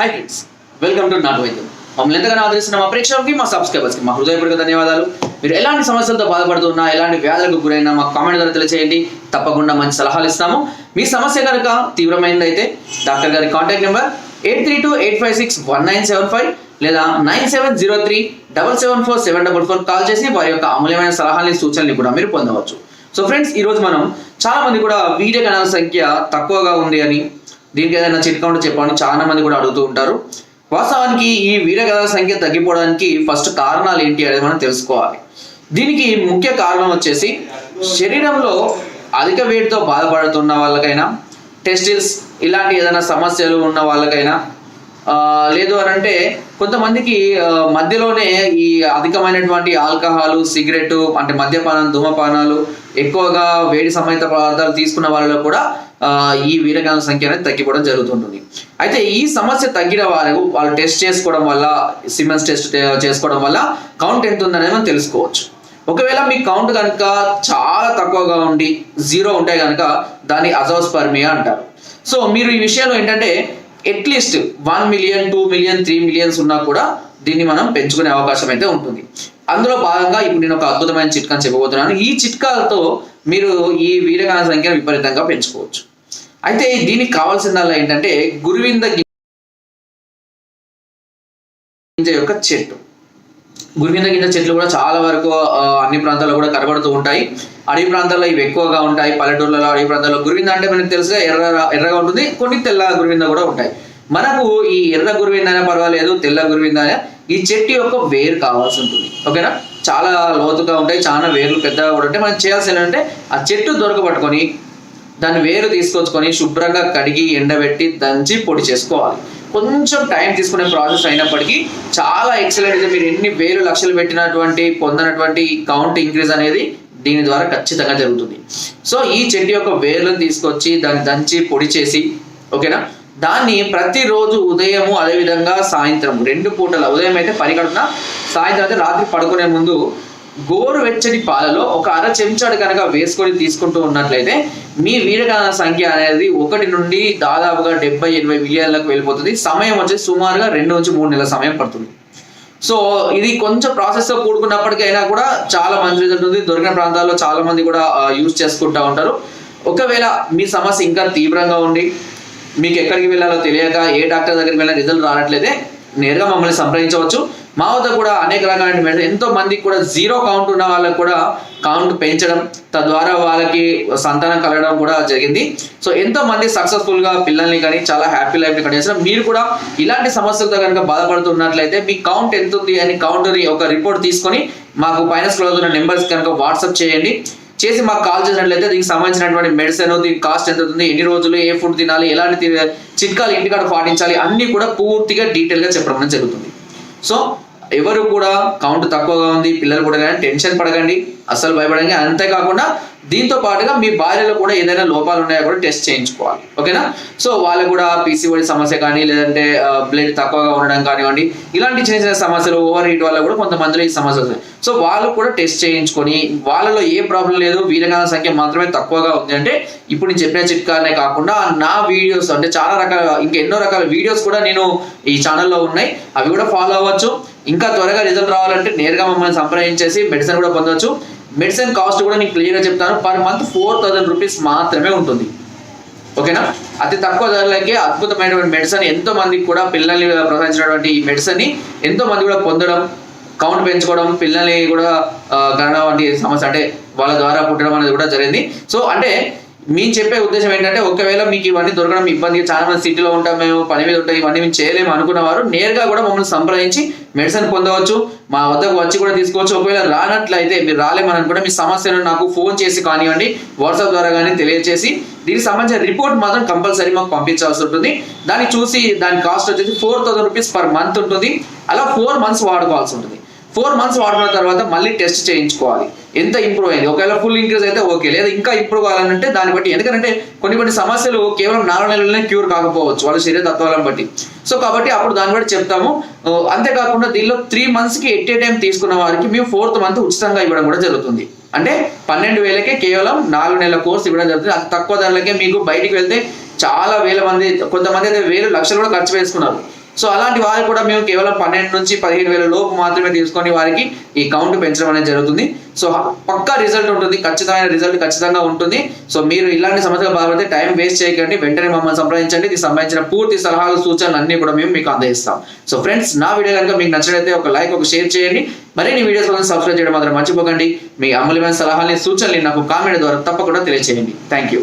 Hi friends welcome to నాటు వైద్యం మమ్మల్ని ఎంతగానో ఆదరిస్తున్న మా ప్రేక్షకులకి మా సబ్స్క్రైబర్స్కి మా హృదయపూర్వక ధన్యవాదాలు. మీరు ఎలాంటి సమస్యలతో బాధపడుతున్నా ఎలాంటి వ్యాధులకు గురైనా మా కామెంట్ ద్వారా తెలియజేయండి తప్పకుండా మంచి సలహాలు ఇస్తాము. మీ సమస్య కనుక తీవ్రమైనదైతే డాక్టర్ గారి contact number eight three two eight five six one nine seven five లేదా nine seven zero three double seven four seven double four call చేసి వారి యొక్క అమూల్యమైన సలహాలని సూచనలు కూడా మీరు పొందవచ్చు. సో ఫ్రెండ్స్ ఈరోజు మనం చాలా మంది కూడా వీడియో కణాల సంఖ్య తక్కువగా ఉంది అని దీనికి ఏదైనా చిట్కా ఉంటే చెప్పండి చాలా మంది కూడా అడుగుతూ ఉంటారు. వాస్తవానికి ఈ వీడియో సంఖ్య తగ్గిపోవడానికి ఫస్ట్ కారణాలు ఏంటి అనేది మనం తెలుసుకోవాలి. దీనికి ముఖ్య కారణం వచ్చేసి శరీరంలో అధిక వేడితో బాధపడుతున్న వాళ్ళకైనా టెస్టిల్స్ ఇలాంటి ఏదైనా సమస్యలు ఉన్న వాళ్ళకైనా లేదు అని అంటే కొంతమందికి మధ్యలోనే ఈ అధికమైనటువంటి ఆల్కహాల్ సిగరెట్ అంటే మద్యపానం ధూమపానాలు ఎక్కువగా వేడి సమయత పదార్థాలు తీసుకున్న వాళ్ళలో కూడా ఈ వీరకాల సంఖ్య అనేది తగ్గిపోవడం జరుగుతుంటుంది. అయితే ఈ సమస్య తగ్గిన వారు వాళ్ళు టెస్ట్ చేసుకోవడం వల్ల సిమెన్స్ టెస్ట్ చేసుకోవడం వల్ల కౌంట్ ఎంత ఉందనేది మనం తెలుసుకోవచ్చు. ఒకవేళ మీ కౌంట్ కనుక చాలా తక్కువగా ఉండి జీరో ఉంటే కనుక దాన్ని అజోస్పర్మియా అంటారు. సో మీరు ఈ విషయంలో ఏంటంటే at least one million two million three millions ఉన్నా కూడా దీన్ని మనం పెంచుకునే అవకాశం అయితే ఉంటుంది. అందులో భాగంగా ఇప్పుడు నేను ఒక అద్భుతమైన చిట్కాని చెప్పబోతున్నాను. ఈ చిట్కాలతో మీరు ఈ వీరగాన సంఖ్యను విపరీతంగా పెంచుకోవచ్చు. అయితే దీనికి కావాల్సిందల్లా ఏంటంటే గురువింద గింజ యొక్క చెట్టు. గురువింద గింజ చెట్లు కూడా చాలా వరకు అన్ని ప్రాంతాల్లో కూడా కనబడుతూ ఉంటాయి. అడవి ప్రాంతాల్లో ఇవి ఎక్కువగా ఉంటాయి. పల్లెటూర్లలో అడవి ప్రాంతాల్లో గురివింద అంటే మనకు తెలుసుగా ఎర్ర ఎర్రగా ఉంటుంది. కొన్ని తెల్ల గురివింద కూడా ఉంటాయి. మనకు ఈ ఎర్ర గురివింద అయినా పర్వాలేదు తెల్ల గురివింద అయినా ఈ చెట్టు యొక్క వేరు కావాల్సి ఉంటుంది. ఓకేనా? చాలా లోతుగా ఉంటాయి చాలా వేర్లు పెద్దగా కూడా ఉంటాయి. మనం చేయాల్సింది ఏంటంటే ఆ చెట్టు దొరకబట్టుకొని దాన్ని వేరు తీసుకొచ్చుకొని శుభ్రంగా కడిగి ఎండబెట్టి దంచి పొడి చేసుకోవాలి. కొంచెం టైం తీసుకునే ప్రాసెస్ అయినప్పటికీ చాలా ఎక్సలెంట్ మీరు ఎన్ని వేలు లక్షలు పెట్టినటువంటి పొందినటువంటి కౌంట్ ఇంక్రీజ్ అనేది దీని ద్వారా ఖచ్చితంగా జరుగుతుంది. సో ఈ చెట్టు యొక్క వేర్లను తీసుకొచ్చి దాన్ని దంచి పొడి చేసి ఓకేనా దాన్ని ప్రతిరోజు ఉదయము అదేవిధంగా సాయంత్రం రెండు పూటల ఉదయం అయితే పరిగడున సాయంత్రం అయితే రాత్రి పడుకునే ముందు గోరువెచ్చని పాలలో ఒక అర చెంచాడు కనుక వేసుకొని తీసుకుంటూ ఉన్నట్లయితే మీ వీరకణ సంఖ్య అనేది ఒకటి నుండి దాదాపుగా డెబ్బై ఎనభై మిలియన్లకు వెళ్ళిపోతుంది. సమయం వచ్చేసి సుమారుగా రెండు నుంచి మూడు నెలల సమయం పడుతుంది. సో ఇది కొంచెం ప్రాసెస్తో కూడుకున్నప్పటికైనా కూడా చాలా మంచి రిజల్ట్ ఉంది. దొరికిన ప్రాంతాల్లో చాలా మంది కూడా యూజ్ చేసుకుంటూ ఉంటారు. ఒకవేళ మీ సమస్య ఇంకా తీవ్రంగా ఉండి మీకు ఎక్కడికి వెళ్ళాలో తెలియక ఏ డాక్టర్ దగ్గరికి వెళ్ళినా రిజల్ట్ రానట్లయితే నేరుగా మమ్మల్ని సంప్రదించవచ్చు. మా వద్ద కూడా అనేక రకాలైన మెడిసిన్ ఎంతో మందికి కూడా జీరో కౌంట్ ఉన్న వాళ్ళకి కూడా కౌంట్ పెంచడం తద్వారా వాళ్ళకి సంతానం కలగడం కూడా జరిగింది. సో ఎంతో మంది సక్సెస్ఫుల్గా పిల్లల్ని కానీ చాలా హ్యాపీ లైఫ్ని కంటే మీరు కూడా ఇలాంటి సమస్యలతో కనుక బాధపడుతున్నట్లయితే మీ కౌంట్ ఎంత ఉంది అని కౌంట్ ఒక రిపోర్ట్ తీసుకొని మాకు ఫైనాన్స్ క్లోజ్ ఉన్న నెంబర్స్ కనుక వాట్సాప్ చేయండి. చేసి మాకు కాల్ చేసినట్లయితే దీనికి సంబంధించినటువంటి మెడిసిన్ దీనికి కాస్ట్ ఎంత అవుతుంది ఎన్ని రోజులు ఏ ఫుడ్ తినాలి ఎలాంటి చిట్కాలు ఇంటికాడ పాటించాలి అన్ని కూడా పూర్తిగా డీటెయిల్గా చెప్పడం జరుగుతుంది. సో ఎవరు కూడా కౌంట్ తక్కువగా ఉంది పిల్లలు కూడా టెన్షన్ పడకండి అస్సలు భయపడండి అంతేకాకుండా దీంతో పాటుగా మీ భార్యలో కూడా ఏదైనా లోపాలు ఉన్నాయో కూడా టెస్ట్ చేయించుకోవాలి. ఓకేనా? సో వాళ్ళు కూడా పీసీఓడి సమస్య కానీ లేదంటే బ్లడ్ తక్కువగా ఉండడం కానివ్వండి ఇలాంటి చిన్న చిన్న సమస్యలు ఓవర్ హీట్ వల్ల కూడా కొంతమందిలో ఈ సమస్యలు వస్తాయి. సో వాళ్ళు కూడా టెస్ట్ చేయించుకొని వాళ్ళలో ఏ ప్రాబ్లం లేదు వీరగాన సంఖ్య మాత్రమే తక్కువగా ఉంది అంటే ఇప్పుడు నేను చెప్పిన చిట్కానే కాకుండా నా వీడియోస్ అంటే చాలా రకాల ఇంకా ఎన్నో రకాల వీడియోస్ కూడా నేను ఈ ఛానల్లో ఉన్నాయి. అవి కూడా ఫాలో అవ్వచ్చు. ఇంకా త్వరగా రిజల్ట్ రావాలంటే నేరుగా మమ్మల్ని సంప్రదించేసి మెడిసిన్ కూడా పొందవచ్చు మెడిసిన్ కాస్ట్ కూడా నీకు క్లియర్గా చెప్తాను. Per month four thousand rupees మాత్రమే ఉంటుంది. ఓకేనా? అతి తక్కువ ధరలకే అద్భుతమైనటువంటి మెడిసిన్. ఎంతో మందికి కూడా పిల్లల్ని ప్రసాదించినటువంటి ఈ మెడిసిన్ని ఎంతో మంది కూడా పొందడం కౌంట్ పెంచుకోవడం పిల్లల్ని కూడా ఆ, కనడం వంటి సమస్య అంటే వాళ్ళ ద్వారా పుట్టడం అనేది కూడా జరిగింది. సో అంటే మేము చెప్పే ఉద్దేశం ఏంటంటే ఒకవేళ మీకు ఇవన్నీ దొరకడం ఇబ్బంది చాలా మంది సిటీలో ఉంటాం మేము పని మీద ఉంటాం ఇవన్నీ మేము చేయలేము అనుకున్న వారు నేరుగా కూడా మమ్మల్ని సంప్రదించి మెడిసిన్ పొందవచ్చు. మా వద్దకు వచ్చి కూడా తీసుకోవచ్చు. ఒకవేళ రానట్లయితే మీరు రాలేమని అనుకుంటే మీ సమస్యను నాకు ఫోన్ చేసి కానివ్వండి వాట్సాప్ ద్వారా కానీ తెలియజేసి దీనికి సంబంధించిన రిపోర్ట్ మాత్రం కంపల్సరీ మాకు పంపించాల్సి ఉంటుంది. దాన్ని చూసి దాని కాస్ట్ వచ్చేసి four thousand rupees per month ఉంటుంది. అలా ఫోర్ మంత్స్ వాడుకోవాల్సి ఉంటుంది. ఫోర్ మంత్స్ వాడుకున్న తర్వాత మళ్ళీ టెస్ట్ చేయించుకోవాలి. ఎంత ఇంప్రూవ్ అయింది? ఒకవేళ ఫుల్ ఇంక్రీజ్ అయితే ఓకే లేదా ఇంకా ఇంప్రూవ్ కావాలంటే దాన్ని బట్టి. ఎందుకంటే కొన్ని కొన్ని సమస్యలు కేవలం నాలుగు నెలలనే క్యూర్ కాకపోవచ్చు. వాళ్ళ శరీర తత్వాలను బట్టి. సో కాబట్టి అప్పుడు దాన్ని బట్టి చెప్తాము. అంతేకాకుండా దీనిలో త్రీ మంత్స్కి ఎట్ ఏ టైం తీసుకున్న వారికి మేము ఫోర్త్ మంత్ ఉచితంగా ఇవ్వడం కూడా జరుగుతుంది. అంటే పన్నెండు వేలకే కేవలం నాలుగు నెలల కోర్స్ ఇవ్వడం జరుగుతుంది. తక్కువ ధరలకే మీకు బయటికి వెళ్తే చాలా వేల మంది కొంతమంది అయితే వేలు లక్షలు కూడా ఖర్చు వేసుకున్నారు సో అలాంటి వారు కూడా మేము కేవలం పన్నెండు నుంచి పదిహేను వేల లోపు మాత్రమే తీసుకొని వారికి ఈ కౌంట్ పెంచడం అనేది జరుగుతుంది. సో పక్కా రిజల్ట్ ఉంటుంది ఖచ్చితమైన రిజల్ట్ ఖచ్చితంగా ఉంటుంది. సో మీరు ఇలాంటి సమస్యలు బాధపడితే టైం వేస్ట్ చేయకండి వెంటనే మమ్మల్ని సంప్రదించండి. దీనికి సంబంధించిన పూర్తి సలహాలు సూచనలు అన్ని కూడా మేము మీకు అందజేస్తాం. సో ఫ్రెండ్స్ నా వీడియో కనుక మీకు నచ్చినట్లయితే ఒక లైక్ ఒక షేర్ చేయండి. మరిన్ని వీడియోస్ కోసం సబ్స్క్రైబ్ చేయడం మాత్రం మర్చిపోకండి. మీ అమూల్యమైన సలహాలని సూచనలు నాకు కామెంట్ ద్వారా తప్పకుండా తెలియజేయండి థ్యాంక్ యూ